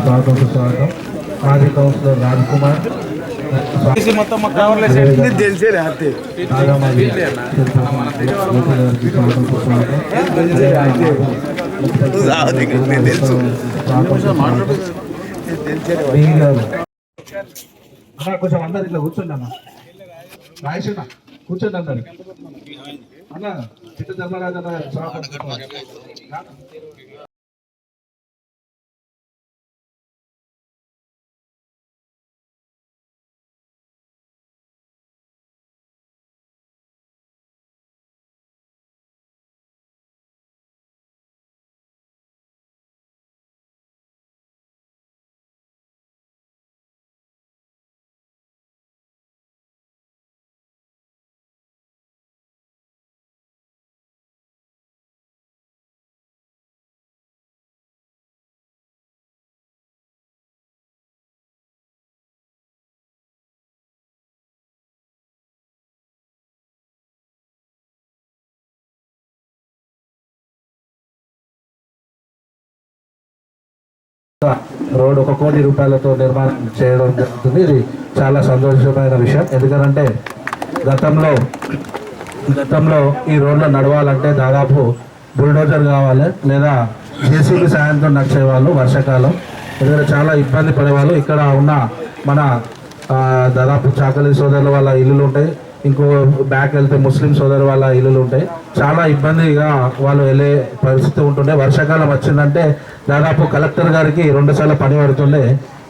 స్వాగతం. సుస్వాగతం మాజీ కౌన్సిలర్ రాజ్ కుమార్ గారికి స్వాగతం కొంచెం అందరు ఇట్లా కూర్చోండి అన్న. రాయసన్న కూర్చోండి అందరు. అన్న చిట్ట ధర్మరాజు అన్న రోడ్ ఒక కోటి రూపాయలతో నిర్మాణం చేయడం జరుగుతుంది. ఇది చాలా సంతోషమైన విషయం. ఎందుకంటే గతంలో గతంలో ఈ రోడ్లో నడవాలంటే దాదాపు బుల్డోజర్ కావాలి లేదా జేసీబీ సాయంతో నడిచేవాళ్ళు వర్షాకాలం. ఎందుకంటే చాలా ఇబ్బంది పడేవాళ్ళు. ఇక్కడ ఉన్న మన దాదాపు చాకలి సోదరుల వాళ్ళ ఇల్లులు ఉంటాయి. ఇంకో బ్యాక్ వెళ్తే ముస్లిం సోదరు వాళ్ళ ఇల్లులు ఉంటాయి. చాలా ఇబ్బందిగా వాళ్ళు వెళ్ళే పరిస్థితి ఉంటుండే. వర్షాకాలం వచ్చిందంటే దాదాపు కలెక్టర్ గారికి రెండు సార్లు పని పడుతుండే.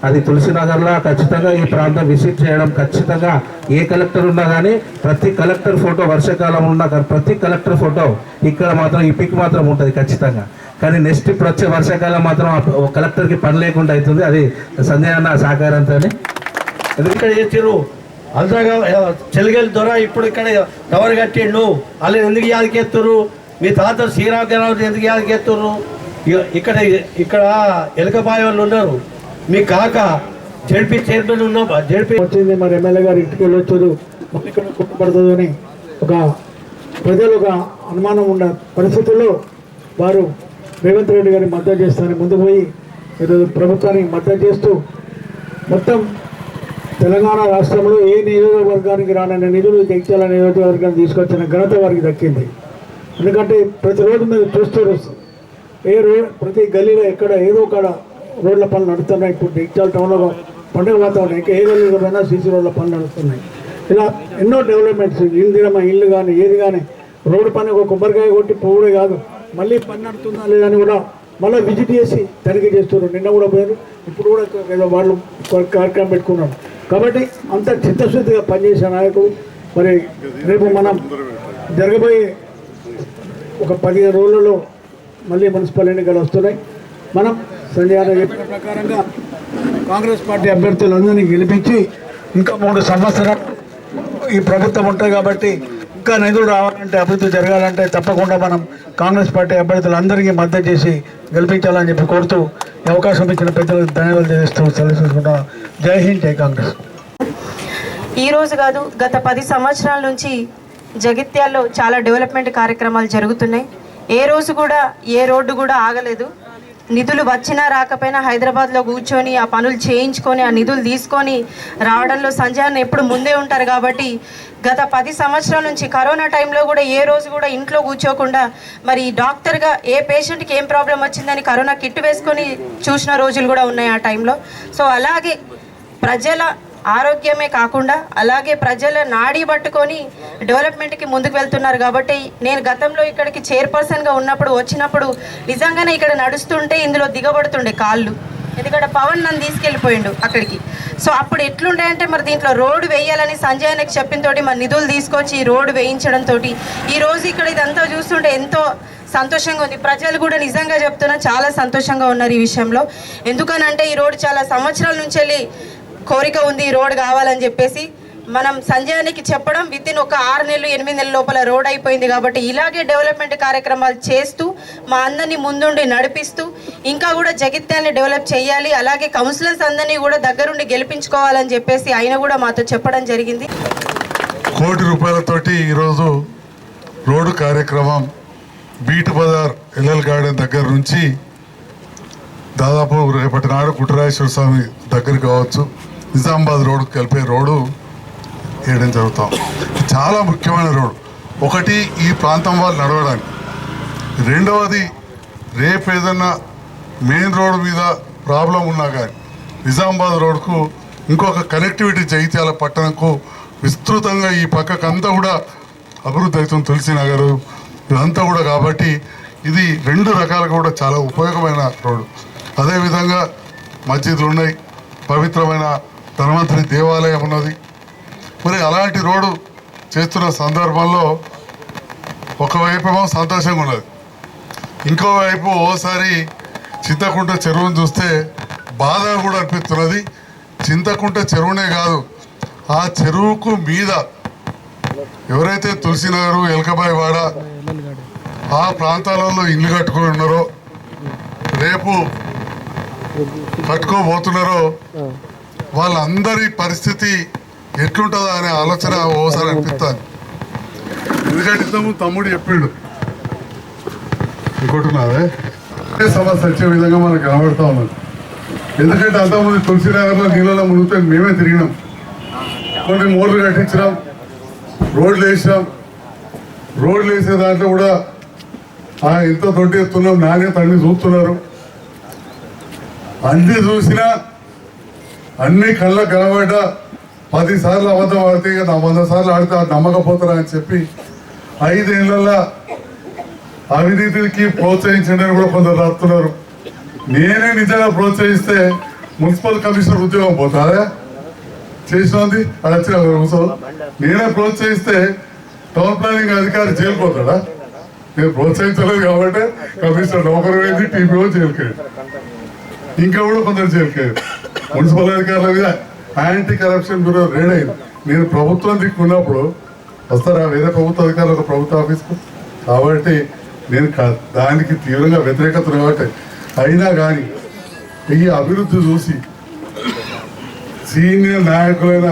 అది తులసినగర్లో ఖచ్చితంగా ఈ ప్రాంతం విజిట్ చేయడం ఖచ్చితంగా ఏ కలెక్టర్ ఉన్నా కానీ ప్రతి కలెక్టర్ ఫోటో వర్షాకాలం ఉన్న కానీ ప్రతి కలెక్టర్ ఫోటో ఇక్కడ మాత్రం ఈ పిక్ మాత్రం ఉంటుంది ఖచ్చితంగా. కానీ నెక్స్ట్ ఇప్పుడు వచ్చే వర్షాకాలం మాత్రం కలెక్టర్కి పని లేకుండా అవుతుంది. అది సంజయ్ అన్న సహకారంతో ఎందుకంటే చేసిర్రు? అంతగా చెలిగలి దొర ఇప్పుడు ఇక్కడ టవర్ కట్టిండు. వాళ్ళని ఎందుకు యాదకెత్తురు మీ తాత శ్రీరామరావు ఎందుకు యాదకెత్తురు ఇక్కడ ఇక్కడ ఎలకబాయి వాళ్ళు ఉన్నారు. మీ కాక జడ్పీ చైర్మన్ ఉన్నాం జడ్పీ వచ్చింది మరి ఎమ్మెల్యే గారు ఇంటికి వెళ్ళొచ్చు ఇక్కడ కుట్టబడుతుంది అని ఒక ప్రజలు ఒక అనుమానం ఉన్న పరిస్థితుల్లో వారు రేవంత్ రెడ్డి గారిని మద్దతు చేస్తారని ముందుకు పోయి ఈరోజు ప్రభుత్వానికి మద్దతు చేస్తూ మొత్తం తెలంగాణ రాష్ట్రంలో ఏ నియోజకవర్గానికి రానన్న నిధులు జగిత్యాల నియోజకవర్గాన్ని తీసుకొచ్చిన ఘనత వారికి దక్కింది. ఎందుకంటే ప్రతిరోజు మీరు చూస్తారు ఏ రోడ్ ప్రతి గల్లీలో ఎక్కడ ఏదో ఒక రోడ్ల పనులు నడుస్తున్నాయి. ఇప్పుడు జగిత్యాల టౌన్లో పండుగ వాతావరణం. ఇంకా ఏ గల్లీలో పోయినా సీసీ రోడ్ల పనులు నడుస్తున్నాయి. ఇలా ఎన్నో డెవలప్మెంట్స్ ఇందిరమ్మ ఇల్లు కానీ ఏది కానీ రోడ్డు పని ఒక కొబ్బరికాయ కొట్టి పోవడే కాదు. మళ్ళీ పని నడుతుందా లేదని కూడా మళ్ళీ విజిట్ చేసి తనిఖీ చేస్తున్నారు. నిన్న కూడా పోయారు. ఇప్పుడు కూడా ఏదో వాళ్ళు కార్యక్రమం పెట్టుకున్నారు. కాబట్టి అంత చిత్తశుద్ధిగా పనిచేసే నాయకుడు మరి రేపు మనం జరగబోయే ఒక పదిహేను రోజులలో మళ్ళీ మున్సిపల్ ఎన్నికలు వస్తున్నాయి. మనం సంజయ్ చెప్పిన ప్రకారంగా కాంగ్రెస్ పార్టీ అభ్యర్థులందరినీ గెలిపించి ఇంకా మూడు సంవత్సరాలు ఈ ప్రభుత్వం ఉంటుంది కాబట్టి ఇంకా నిధులు రావాలంటే అభివృద్ధి జరగాలంటే తప్పకుండా మనం కాంగ్రెస్ పార్టీ అభ్యర్థులందరికీ మద్దతు చేసి గెలిపించాలని చెప్పి కోరుతూ అవకాశం ఇచ్చిన పెద్దలకు ధన్యవాదాలు చేస్తూ తెలుసుకుంటా జై హింద్ జై కాంగ్రెస్. ఈ రోజు కాదు గత పది సంవత్సరాల నుంచి జగిత్యాల్లో చాలా డెవలప్మెంట్ కార్యక్రమాలు జరుగుతున్నాయి. ఏ రోజు కూడా ఏ రోడ్డు కూడా ఆగలేదు. నిధులు వచ్చినా రాకపోయినా హైదరాబాద్లో కూర్చొని ఆ పనులు చేయించుకొని ఆ నిధులు తీసుకొని రావడంలో సంజయ్ ఎప్పుడు ముందే ఉంటారు కాబట్టి గత పది సంవత్సరాల నుంచి కరోనా టైంలో కూడా ఏ రోజు కూడా ఇంట్లో కూర్చోకుండా మరి డాక్టర్గా ఏ పేషెంట్కి ఏం ప్రాబ్లం వచ్చిందని కరోనా కిట్ వేసుకొని చూసిన రోజులు కూడా ఉన్నాయి ఆ టైంలో. సో అలాగే ప్రజల ఆరోగ్యమే కాకుండా అలాగే ప్రజల నాడీ పట్టుకొని డెవలప్మెంట్కి ముందుకు వెళ్తున్నారు కాబట్టి నేను గతంలో ఇక్కడికి చైర్పర్సన్గా ఉన్నప్పుడు వచ్చినప్పుడు నిజంగానే ఇక్కడ నడుస్తుంటే ఇందులో దిగబడుతుండే కాళ్ళు. ఎందుకంటే పవన్ నన్ను తీసుకెళ్ళిపోయిండు అక్కడికి. సో అప్పుడు ఎట్లుండే అంటే మరి దీంట్లో రోడ్డు వేయాలని సంజయ్ అన్నకి చెప్పిన తోటి మరి నిధులు తీసుకొచ్చి ఈ రోడ్డు వేయించడంతో ఈరోజు ఈ రోజు ఇక్కడ ఇదంతా చూస్తుంటే ఎంతో సంతోషంగా ఉంది. ప్రజలు కూడా నిజంగా చెప్తున్నా చాలా సంతోషంగా ఉన్నారు ఈ విషయంలో. ఎందుకనంటే ఈ రోడ్డు చాలా సంవత్సరాల నుంచి వెళ్ళి కోరిక ఉంది ఈ రోడ్ కావాలని చెప్పేసి మనం సంజయానికి చెప్పడం విత్ ఇన్ ఒక ఆరు నెలలు ఎనిమిది నెలల లోపల రోడ్ అయిపోయింది కాబట్టి ఇలాగే డెవలప్మెంట్ కార్యక్రమాలు చేస్తూ మా అందరినీ ముందుండి నడిపిస్తూ ఇంకా కూడా జగిత్యాన్ని డెవలప్ చేయాలి అలాగే కౌన్సిలర్స్ అందరినీ కూడా దగ్గరుండి గెలిపించుకోవాలని చెప్పేసి ఆయన కూడా మాతో చెప్పడం జరిగింది. కోటి రూపాయలతోటి ఈరోజు రోడ్డు కార్యక్రమం బీటు బజార్ ఎల్ఎల్ గార్డెన్ దగ్గర నుంచి దాదాపు రేపటి నాడు కుట్రాయేశ్వర స్వామి దగ్గర కావచ్చు. నిజామాబాద్ రోడ్డు కలిపే రోడ్డు వేయడం జరుగుతాం. చాలా ముఖ్యమైన రోడ్డు. ఒకటి ఈ ప్రాంతం వాళ్ళు నడవడానికి. రెండవది రేపు ఏదన్నా మెయిన్ రోడ్డు మీద ప్రాబ్లం ఉన్నా కానీ నిజామాబాద్ రోడ్కు ఇంకొక కనెక్టివిటీ జగిత్యాల పట్టణంకు విస్తృతంగా ఈ పక్కకంతా కూడా అభివృద్ధి అవుతుంది తులసి నగర్ ఇదంతా కూడా కాబట్టి ఇది రెండు రకాలుగా కూడా చాలా ఉపయోగమైన రోడ్డు. అదేవిధంగా మస్జిద్లు ఉన్నాయి. పవిత్రమైన ధన్వంతరి దేవాలయం ఉన్నది. మరి అలాంటి రోడ్డు చేస్తున్న సందర్భంలో ఒకవైపేమో సంతోషంగా ఉన్నది. ఇంకోవైపు ఓసారి చింతకుంట చెరువును చూస్తే బాధ కూడా అనిపిస్తున్నది. చింతకుంట చెరువునే కాదు ఆ చెరువుకు మీద ఎవరైతే తులసినగర్ ఎలకబాయి వాడ ఆ ప్రాంతాలలో ఇల్లు కట్టుకొని ఉన్నారో రేపు కట్టుకోబోతున్నారో వాళ్ళందరి పరిస్థితి ఎట్లుంటుందా అనే ఆలోచన ఓసారి అనిపిస్తాను. ఎందుకంటే ఇంతకు తమ్ముడు చెప్పిండు ఇంకోటున్నావే సమస్య వచ్చే విధంగా మనకు కనబడతా ఉన్నది. ఎందుకంటే అంతకుముందు తులసినగర్లో నీళ్ళలో మునిగితే మేమే తిరిగినాం. కొన్ని మోర్లు కట్టించినాం రోడ్లు వేసినాం. రోడ్లు వేసే దాంట్లో కూడా ఆ ఎంత తొట్టి ఎత్తున్నాం నాణ్యత అన్ని చూస్తున్నారు. అన్ని చూసినా అన్ని కళ్ళ కనబడ్డ పది సార్లు అబద్ధం ఆడితే ఇక నా వంద సార్లు ఆడితే నమ్మకపోతారా అని చెప్పి ఐదేళ్ళలో అవినీతికి ప్రోత్సహించండి కూడా కొందరు రాస్తున్నారు నేనే నిజంగా ప్రోత్సహిస్తే మున్సిపల్ కమిషనర్ ఉద్యోగం పోతారా? చేసినది? అది వచ్చిన నేనే ప్రోత్సహిస్తే టౌన్ ప్లానింగ్ అధికారి జైలుకు పోతాడా? నేను ప్రోత్సహించలేదు కాబట్టి కమిషనర్ నౌకరు వేసి టీపీఓ జైలుకెళ్ళి ఇంకా కూడా కొందరు జైలుకెళ్ళి మున్సిపల్ అధికారుల మీద యాంటీ కరప్షన్ బ్యూరో రేడ్ అయింది. నేను ప్రభుత్వం దిక్కున్నప్పుడు వస్తారా? వేరే ప్రభుత్వ అధికారులు ప్రభుత్వ ఆఫీస్కు? కాబట్టి నేను దానికి తీవ్రంగా వ్యతిరేకత కాబట్టి అయినా కానీ ఈ అభివృద్ధి చూసి సీనియర్ నాయకులైన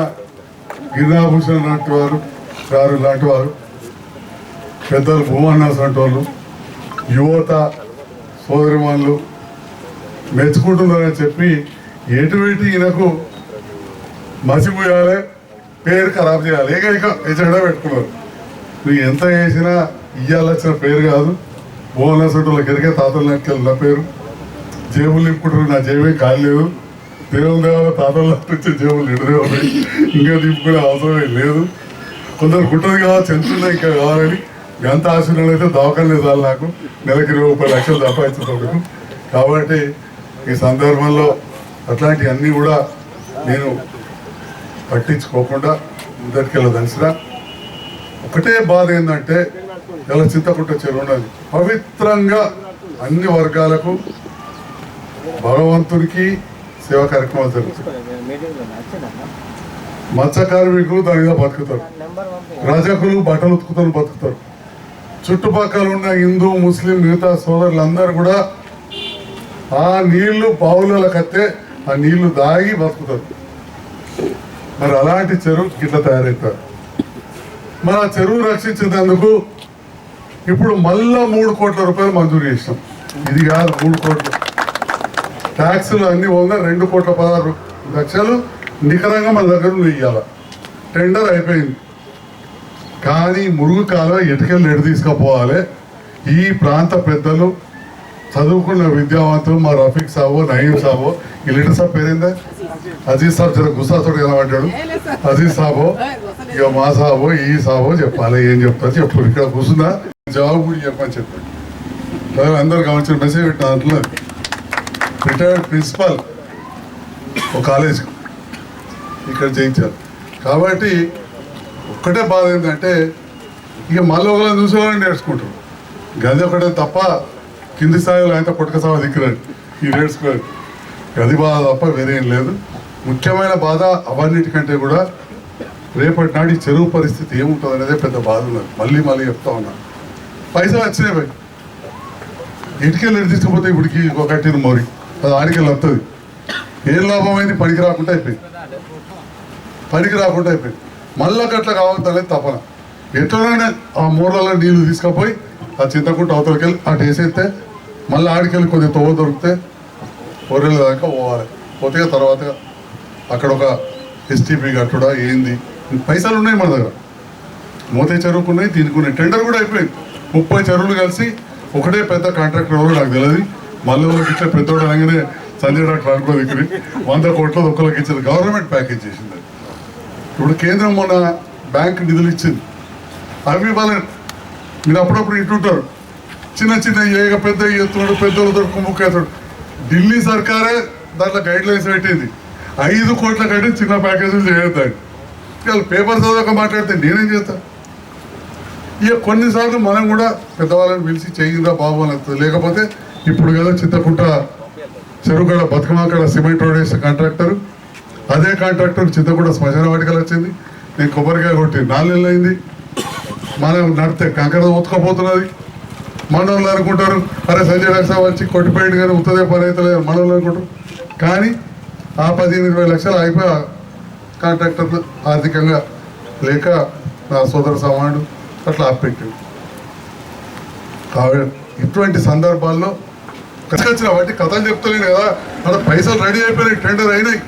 గిరినాభూషణ్ లాంటి వారు గారు లాంటి వారు పెద్దలు భూమన్నాస్ లాంటి వాళ్ళు యువత సోదరిమణులు మెచ్చుకుంటున్నారని చెప్పి ఎటువంటి ఈయనకు మసిపోయాలి పేరు ఖరాబ్ చేయాలి. ఏకైక ఎజెండా పెట్టుకున్నారు. నువ్వు ఎంత చేసినా ఇయ్యాల్సిన పేరు కాదు. బోనస్ వాళ్ళకి ఎరిగే తాతలు నెట్టుకెళ్ళి నా పేరు. జేబులు నింపుకుంటారు నా జేబే కాలేదు దేవుని దేవాల తాతల నుంచి జేబులు నిండుదే ఉన్నాయి. ఇంకా నింపుకునే అవసరమే లేదు. కొందరు గుట్టది కావచ్చు ఎంతున్నా ఇంకా కావాలని. గంత ఆశీర్వాదం అయితే దవాఖాన చాలు నాకు. నెలకి ఇరవై ముప్పై లక్షలు సంపాదించుకోవడం కాబట్టి ఈ సందర్భంలో అట్లాంటివన్నీ కూడా నేను పట్టించుకోకుండా ముందరికెళ్ళ తెలిసిన ఒకటే బాధ ఏంటంటే ఇలా చింతకుంట చెరువు ఉన్నది. పవిత్రంగా అన్ని వర్గాలకు భగవంతునికి సేవా కార్యక్రమాలు జరుగుతాయి. మత్స్య కార్మికులు దాని మీద బతుకుతారు. రజకులు బట్టలు ఉతుకుతారు బతుకుతారు. చుట్టుపక్కల ఉన్న హిందూ ముస్లిం మిగతా సోదరులందరూ కూడా ఆ నీళ్ళు బావులలో కత్తే ఆ నీళ్ళు దాగి బతుకుతారు. మరి అలాంటి చెరువు గిట్ల తయారవుతారు మన ఆ చెరువు రక్షించేందుకు ఇప్పుడు మళ్ళా మూడు కోట్ల రూపాయలు మంజూరు చేసినాం. ఇది కాదు మూడు కోట్లు. ట్యాక్సులు అన్ని వంద రెండు కోట్ల పదహారు లక్షలు నికరంగా మన దగ్గర నుండి ఇవ్వాలి టెండర్ అయిపోయింది. కానీ మురుగు కాలువ ఎటుకెళ్ళి ఎటు తీసుకుపోవాలి? ఈ ప్రాంత పెద్దలు చదువుకున్న విద్యావంతులు మా రఫీక్ సాబో నయీం సాబో. ఈ లీటర్ సాబ్ పేరేందా? అజీజ్ సాబ్ జర గుసాతోడు కనబడ్డాడు. అజీజ్ సాబో ఇక మా సాబో ఈ సాబో చెప్పాలి ఏం చెప్తారు చెప్పు. ఇక్కడ కూర్చుందా? జవాబు కూడా చెప్పని చెప్పాడు. అందరు గమనించిన మెసేజ్ పెట్టిన దాంట్లో రిటైర్డ్ ప్రిన్సిపాల్ ఒక కాలేజ్ ఇక్కడ చేయించారు. కాబట్టి ఒక్కటే బాధ ఏంటంటే ఇక మళ్ళీ ఒకళ్ళని చూసి వాళ్ళని నేర్చుకుంటారు. గది ఒకటే తప్ప కింది స్థాయిలో అయితే పుట్టక సభ దిక్కురండి ఈ రేట్స్ గది బాధ తప్ప వేరేం లేదు. ముఖ్యమైన బాధ అవన్నిటికంటే కూడా రేపటి నాటి చెరువు పరిస్థితి ఏముంటుంది అనేదే పెద్ద బాధ ఉన్నది. మళ్ళీ మళ్ళీ చెప్తా ఉన్నా. పైసలు వచ్చినాయి పోయి ఇటుకెళ్ళి తీసుకుపోతే ఇప్పటికి ఒక మోరి. అది ఆడికెళ్ళి వస్తుంది. ఏం లాభం అయింది? పనికి రాకుండా అయిపోయింది. పనికి రాకుండా అయిపోయింది. మళ్ళీ గట్ల కావాలనేది తపన ఎట్లనే ఆ మూరలలో నీళ్ళు తీసుకుపోయి ఆ చింతకుంట అవతలకెళ్ళి అటు వేసేస్తే మళ్ళీ ఆడికెళ్ళి కొద్దిగా తోవ దొరికితే ఒర్రెల దాకా పోవాలి. పోతే తర్వాత అక్కడ ఒక ఎస్టీపీ కట్టుడా ఏంది? పైసలు ఉన్నాయి మన దగ్గర. మోతే చెరువుకు ఉన్నాయి దీనికి టెండర్ కూడా అయిపోయింది. ముప్పై చెరువులు కలిసి ఒకటే పెద్ద కాంట్రాక్టర్ ఎవరు నాకు తెలియదు మళ్ళీ ఒకటి ఇట్లా పెద్దోడు అనగానే సంజయ్ డాక్టర్ అనుకో దగ్గర వంద కోట్ల ఒక్కరికి ఇచ్చింది. గవర్నమెంట్ ప్యాకేజ్ చేసింది ఇప్పుడు కేంద్రం మొన్న బ్యాంక్ నిధులు ఇచ్చింది. అవి ఇవ్వాలని మీరు అప్పుడప్పుడు ఇంటుంటారు. చిన్న చిన్న ఏక పెద్ద ఎత్తున్నాడు పెద్దలతో కుమ్ముకేస్తాడు ఢిల్లీ సర్కారే దాంట్లో గైడ్ లైన్స్ పెట్టింది. ఐదు కోట్ల కంటే చిన్న ప్యాకేజీలు చేయొద్దాన్ని వాళ్ళు పేపర్ చదవక మాట్లాడితే నేనేం చేస్తా? ఇక కొన్నిసార్లు మనం కూడా పెద్దవాళ్ళని పిలిచి చేయిందా బాబు అని లేకపోతే ఇప్పుడు కదా చింతకుంట చెరువుగడ బతుకమాకడ సిమెంట్ రోడ్ వేసే కాంట్రాక్టర్ అదే కాంట్రాక్టర్ చింతకుంట శ్మశాన వాటికలు వచ్చింది. నేను కొబ్బరికాయ కొట్టి నాలుగు నెలలు అయింది. మనం నడితే కంకర ఉతకపోతున్నది. మనోళ్ళు అనుకుంటారు అరే సంజయ్ లక్ష వచ్చి కొట్టిపోయాడు కానీ ఉత్తదే పని అవుతలేదు మనోళ్ళు అనుకుంటారు. కానీ ఆ పదిహేను ఇరవై లక్షలు అయిపోయి కాంట్రాక్టర్ ఆర్థికంగా లేక నా సోదర సమానుడు అట్లా ఆపెట్టాడు కాబట్టి ఇటువంటి సందర్భాల్లో వచ్చిన వాటి కథలు చెప్తలేను కదా అక్కడ పైసలు రెడీ అయిపోయినాయి టెండర్ అయినాయి.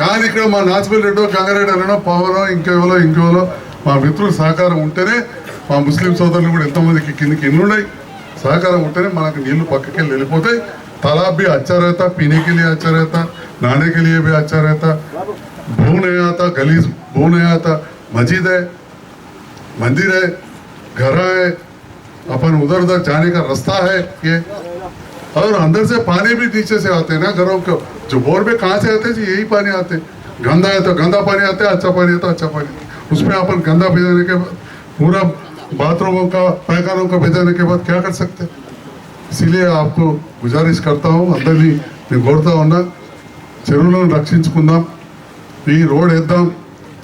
కానీ ఇక్కడ మా నాచిపల్లి రెడ్డో గంగారెడ్డి అనో పవనో ఇంకెవరో ఇంకెవరో మా మిత్రుల సహకారం ఉంటేనే మా ముస్లిం సోదరులు కూడా ఎంతోమందికి కిందికి ఎన్ని ఉన్నాయి సహకారం ఉంటేనే మనకు నీళ్లు పక్కకి వెళ్ళి వెళ్ళిపోతాయి तालाब भी अच्छा रहता पीने के लिए अच्छा रहता नहाने के लिए भी अच्छा रहता भू नहीं आता गली भू नहीं आता मस्जिद है मंदिर है घर है अपन उधर उधर जाने का रास्ता है ये और अंदर से पानी भी नीचे से आते हैं ना घरों को जो बोर में कहाँ से आते हैं जी यही पानी आते हैं गंदा है तो गंदा पानी आता है अच्छा पानी है तो अच्छा पानी उसमें अपन गंदा भेजाने के बाद पूरा बाथरूमों का पैखानों का भेजाने के बाद क्या कर सकते हैं इसीलिए आपको गुजारिश करता हूँ అందరినీ నేను కోరుతా ఉన్నా చెరువులను రక్షించుకుందాం ఈ రోడ్ వేద్దాం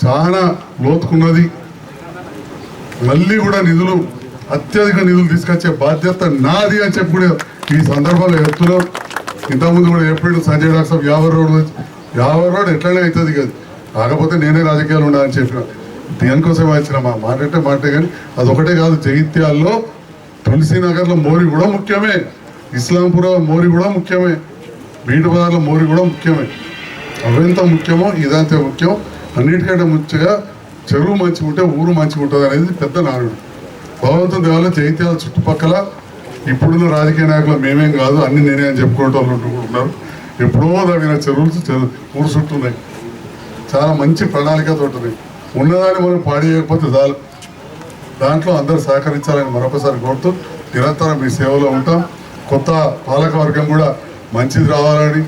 చాలా లోతుకున్నది మళ్ళీ కూడా నిధులు అత్యధిక నిధులు తీసుకొచ్చే బాధ్యత నాది అని చెప్పి కూడా ఈ సందర్భంలో చెప్తున్నాం ఇంతకుముందు కూడా చెప్పిండు సంజయ్ డాక్టర్ సాబ్ యాభై రోడ్ యాభై రోడ్ ఎట్లనే అవుతుంది కదా కాకపోతే నేనే రాజకీయాలు ఉండాలని చెప్పిన దేనికోసం వచ్చిన మా మాట అంటే మాటే కానీ అదొకటే కాదు జగిత్యాల్లో తులసీనగర్లో మోరి కూడా ముఖ్యమే. ఇస్లాంపుర మోరి కూడా ముఖ్యమే. బీట బజార్లో మోరి కూడా ముఖ్యమే. అవెంత ముఖ్యమో ఇదంతే ముఖ్యం. అన్నిటికంటే ముఖ్యంగా చెరువు మంచిగా ఉంటే ఊరు మంచిగా ఉంటుంది అనేది పెద్ద నానుడు. భగవంతుని దేవాల జైత్యాల చుట్టుపక్కల ఇప్పుడున్న రాజకీయ నాయకులు మేమేం కాదు అన్ని నేనే అని చెప్పుకుంటూ ఉన్నారు ఎప్పుడో తగిన చెరువులు చెరు ఊరు చుట్టూ ఉన్నాయి. చాలా మంచి ప్రణాళికతో ఉంటుంది ఉన్నదాన్ని మనం పాడేయకపోతే చాలు. దాంట్లో అందరూ సహకరించాలని మరొకసారి కోరుతూ నిరంతరం మీ సేవలో ఉంటాం. కొత్త పాలకవర్గం కూడా మంచిది రావాలని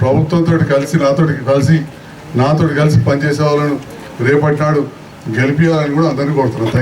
ప్రభుత్వంతో కలిసి నాతోటి కలిసి నాతోటి కలిసి పనిచేసే వాళ్ళను రేపటి నాడు గెలిపించాలని కూడా అందరినీ కోరుతున్నాను